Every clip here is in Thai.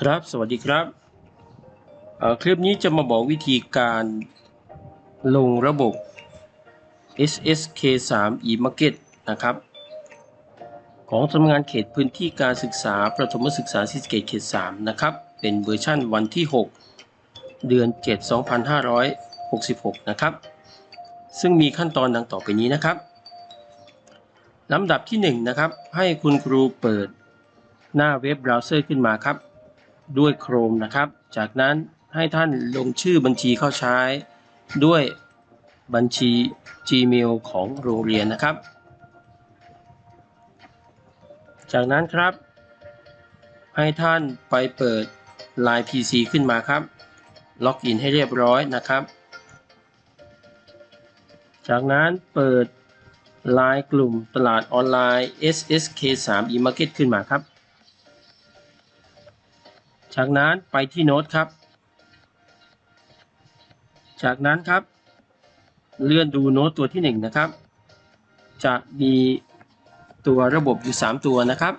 ครับ สวัสดีครับเอ่อคลิปนี้จะมาบอกวิธีการลงระบบ SSK 3 e-market นะครับ ของสำนักงานเขตพื้นที่การศึกษา ประถมศึกษาศรีสเกษเขต 3 นะครับ เป็นเวอร์ชั่นวันที่ 6 เดือน 7 2566 นะครับ ซึ่งมีขั้นตอนดังต่อไปนี้นะครับลำดับที่ 1 นะครับ ให้คุณครูเปิดหน้าเว็บเบราว์เซอร์ขึ้นมาครับ ด้วย Chrome นะครับ จากนั้นให้ท่านลงชื่อบัญชีเข้าใช้ด้วยบัญชี Gmail ของโรงเรียนนะครับ จากนั้นครับ ให้ท่านไปเปิด Line PC ขึ้นมาครับ ล็อกอินให้เรียบร้อยนะครับ จากนั้นเปิด Line กลุ่มตลาดออนไลน์ SSK 3 e-market ขึ้นมาครับ จากนั้นไปที่โน้ตครับ จากนั้นครับ เลื่อนดูโน้ตตัวที่ 1 นะครับ จะมีตัวระบบอยู่ 3 ตัวนะครับ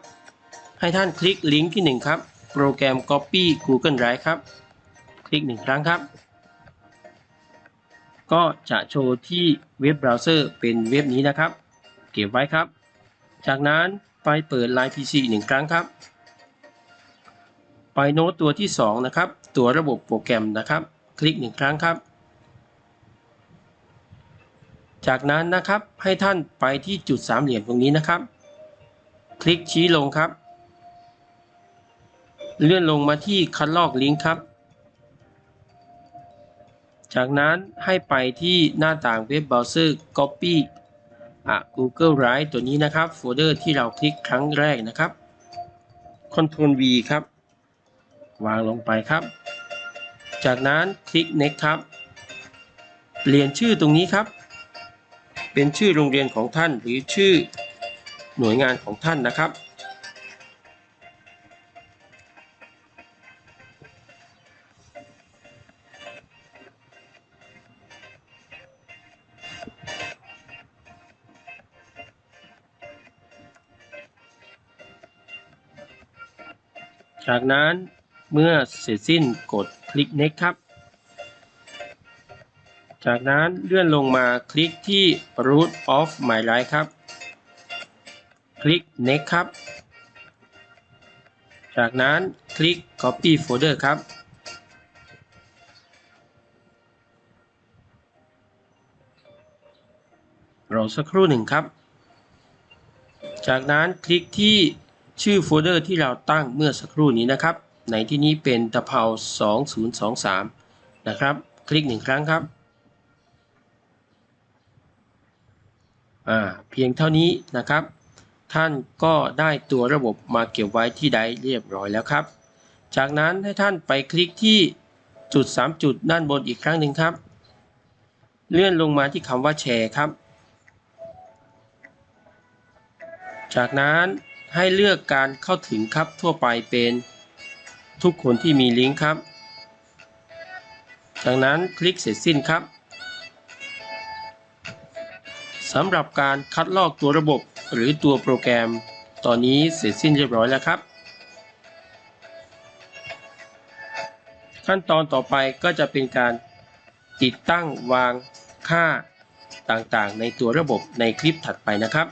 ให้ท่านคลิกลิงก์ที่ 1 ครับ โปรแกรม Copy Google Drive ครับ คลิก 1 ครั้งครับ ก็จะโชว์ที่เว็บเบราว์เซอร์เป็นเว็บนี้นะครับ เก็บไว้ครับ จากนั้นไปเปิด Line PC อีหนึ่งครั้งครับ ไปโน้ตตัวที่ 2 นะครับ ตัวระบบโปรแกรมนะครับ คลิก 1 ครั้งครับ จากนั้นนะครับให้ท่านไปที่จุดสามเหลี่ยมตรงนี้นะครับ คลิกชี้ลงครับ เลื่อนลงมาที่คัดลอกลิงก์ครับ จากนั้นให้ไปที่หน้าต่างเว็บเบราว์เซอร์ Copy อะ Google Drive ตัวนี้นะครับ โฟลเดอร์ที่เราคลิกครั้งแรกนะครับ Ctrl V ครับ วางลงไปครับ จากนั้นคลิก next ครับ เปลี่ยนชื่อตรงนี้ครับ เป็นชื่อโรงเรียนของท่านหรือชื่อหน่วยงานของท่านนะครับ จากนั้น เมื่อเสร็จสิ้นกดคลิก next ครับ จากนั้นเลื่อนลงมาคลิกที่ root of my life ครับ คลิก next ครับ จากนั้นคลิก copy folder ครับ รอสักครู่หนึ่งครับ จากนั้นคลิกที่ชื่อโฟลเดอร์ที่เราตั้งเมื่อสักครู่นี้นะครับ ในที่นี้เป็นตะเภา2023 นะครับ คลิกหนึ่งครั้งครับอ่าเพียงเท่านี้นะครับ ท่านก็ได้ตัวระบบมาเก็บไว้ที่ใดเรียบร้อยแล้วครับ จากนั้นให้ท่านไปคลิกที่จุด 3 จุดด้านบนอีกครั้งหนึ่งครับ เลื่อนลงมาที่คำว่าแชร์ครับ จากนั้นให้เลือกการเข้าถึงครับทั่วไปเป็น ทุกคนที่มีลิงก์ครับจากนั้นคลิกเสร็จสิ้นครับสำหรับการคัดลอกตัวระบบหรือตัวโปรแกรม ตอนนี้เสร็จสิ้นเรียบร้อยแล้วครับ ขั้นตอนต่อไปก็จะเป็นการติดตั้งวางค่าต่างๆ ในตัวระบบในคลิปถัดไปนะครับ